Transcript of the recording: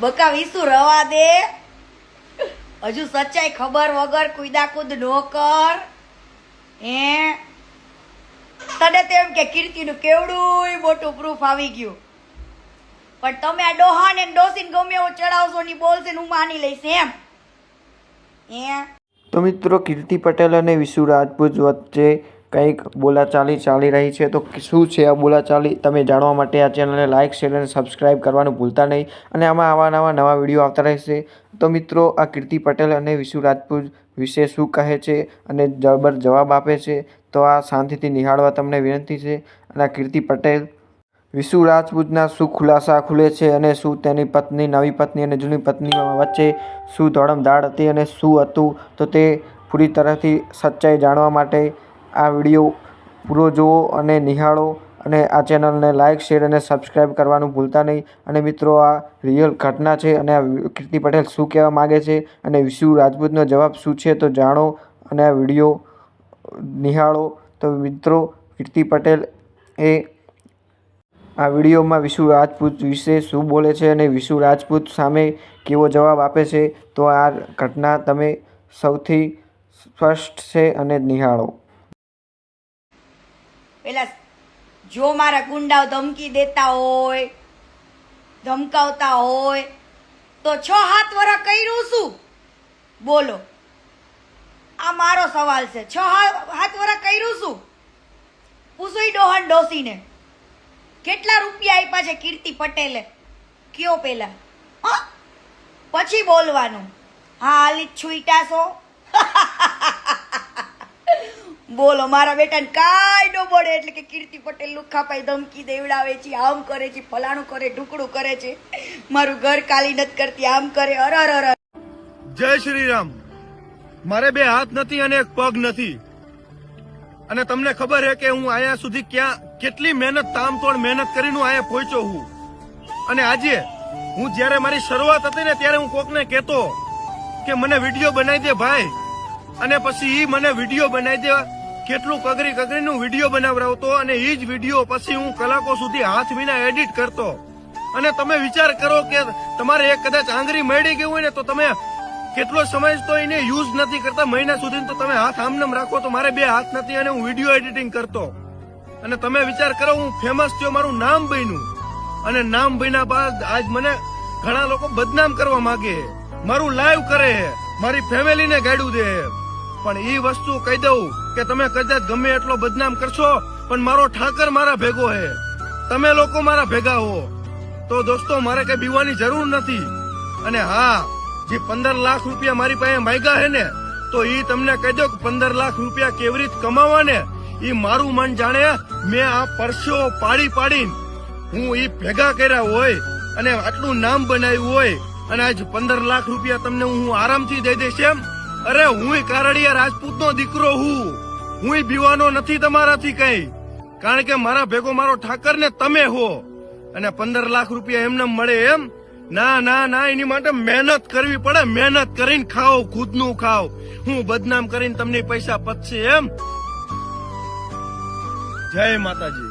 બકા, વિસુ રવા દે. હજુ સચ્ચાઈ ખબર વગર કુદાકુદ નો કર. હે? તને તો એમ કે કીર્તિનું કેવડું મોટું પ્રૂફ આવી ગયું. પણ તમે આ ડોહાને ને ગમે એવું ચડાવશો ની બોલશે હું માની લઈશ એમ. હે? તો મિત્રો, કીર્તિ પટેલ અને વિશુ રાજપૂત વચ્ચે કંઈક બોલાચાલી ચાલી રહી છે, તો શું છે આ બોલાચાલી? તમે જાણવા માટે આ ચેનલને લાઇક શેર અને સબસ્ક્રાઈબ કરવાનું ભૂલતા નહીં. અને આમાં આવા નવા નવા વીડિયો આવતા રહેશે. તો મિત્રો, આ કીર્તિ પટેલ અને વિશુ રાજપૂત વિશે શું કહે છે અને જબર જવાબ આપે છે, તો આ શાંતિથી નિહાળવા તમને વિનંતી છે. અને આ કીર્તિ પટેલ વિશુ રાજપૂતના શું ખુલાસા ખુલે છે અને શું તેની પત્ની, નવી પત્ની અને જૂની પત્ની વચ્ચે શું ધોળમધાડ હતી અને શું હતું, તો તે પૂરી તરહથી સચ્ચાઈ જાણવા માટે આ વીડિયો પૂરો જુઓ અને નિહાળો અને આ ચેનલને લાઇક, શેર અને સબસ્ક્રાઈબ કરવાનું ભૂલતા નહીં. અને મિત્રો, આ રિયલ ઘટના છે અને આ કીર્તિ પટેલ શું કહેવા માગે છે અને વિશુ રાજપૂતનો જવાબ શું છે તો જાણો અને આ વીડિયો નિહાળો. તો મિત્રો, કીર્તિ પટેલ એ આ વિડીયોમાં વિશુ રાજપૂત વિશે શું બોલે છે અને વિશુ રાજપૂત સામે કેવો જવાબ આપે છે? તો આ ઘટના તમે સૌથી સ્પષ્ટ છે અને નિહાળો પેલા જો મારા ગુંડાઓ ધમકી દેતા હોય, ધમકાવતા હોય, તો છ હાથ વરા કર્યું શું? બોલો. આ મારો સવાલ છે. છ હાથ વરા કર્યું શું? પૂછું ડોહન ડોસીને કેટલા રૂપિયા આપ્યા છે કીર્તિ પટેલે? કયો પેલા? પછી બોલવાનું. હા, હાલી છુઈટા બોલો, મારા બેટાને કાંઈ ન બોલે એટલે કે કીર્તિ પટેલ લુખાપાઈ ધમકી દેવડાવે છે, આમ કરે છે, ફલાણું કરે, ઢુકડું કરે છે. મારું ઘર કાલી નથી કરતી, આમ કરે, અર અર અર. જય શ્રી રામ મારે બે હાથ નથી અને એક પગ નથી. અને તમને ખબર છે કે હું અહીંયા સુધી ક્યાં, કેટલી મહેનત, તામતોડ મહેનત કરીને અહીંયા પહોંચ્યો હું. અને આજે હું જ્યારે મારી શરૂઆત હતી ને ત્યારે હું કોકને કહેતો કે મને વીડિયો બનાવી દે ભાઈ. અને પછી મને વીડિયો બનાવી દે. કેટલું કગરી કગરીનું વીડિયો બનાવડાવતો અને એ જ વીડિયો પછી હું કલાકો સુધી હાથ વિના એડિટ કરતો. અને તમે વિચાર કરો કે તમારે એક કદાચ આંગળી મળી ગઈ હોય ને તો તમે કેટલો સમય તો એને યુઝ નથી કરતા. મહિના સુધી તો તમે હાથ આમનામ રાખો તો મારે બે હાથ નથી અને હું વીડિયો એડિટિંગ કરતો. અને તમે વિચાર કરો હું ફેમસ થયો, મારું નામ બન્યું. અને નામ બન્યા બાદ આજ મને ઘણા લોકો બદનામ કરવા માંગે મારું લાઈવ કરે મારી ફેમિલીને ગાડું દે. પણ એ વસ્તુ કહી દઉં કે તમે કદાચ ગમે એટલો બદનામ કરશો, પણ મારો ઠાકર મારા ભેગો છે તમે લોકો મારા ભેગા હો. તો દોસ્તો, મારે કઈ બીવાની જરૂર નથી. અને હા, જે પંદર લાખ રૂપિયા મારી પાસે માંગ્યા હે ને, તો ઈ તમને કહી દો કે પંદર લાખ રૂપિયા કેવી રીતે કમાવા ને ઈ મારું મન જાણે મેં આ પરસ્યો પાડી પાડી હું ઈ ભેગા કર્યા હોય અને આટલું નામ બનાવ્યું હોય અને આજ પંદર લાખ રૂપિયા તમને હું આરામથી દઈ દઈશ એમ? અરે હું કારડિયા રાજપૂતનો દીકરો હું. હું બીવાનો નથી તમારાથી કઈ. કારણ કે મારા ભેગો મારો ઠાકર ને તમે હો. અને પંદર લાખ રૂપિયા એમને મળે એમ. ના ના ના, એની માટે મહેનત કરવી પડે. મહેનત કરીને ખાઓ, ખુદનું ખાઓ. હું બદનામ કરીને તમને પૈસા પચશે એમ. જય માતાજી.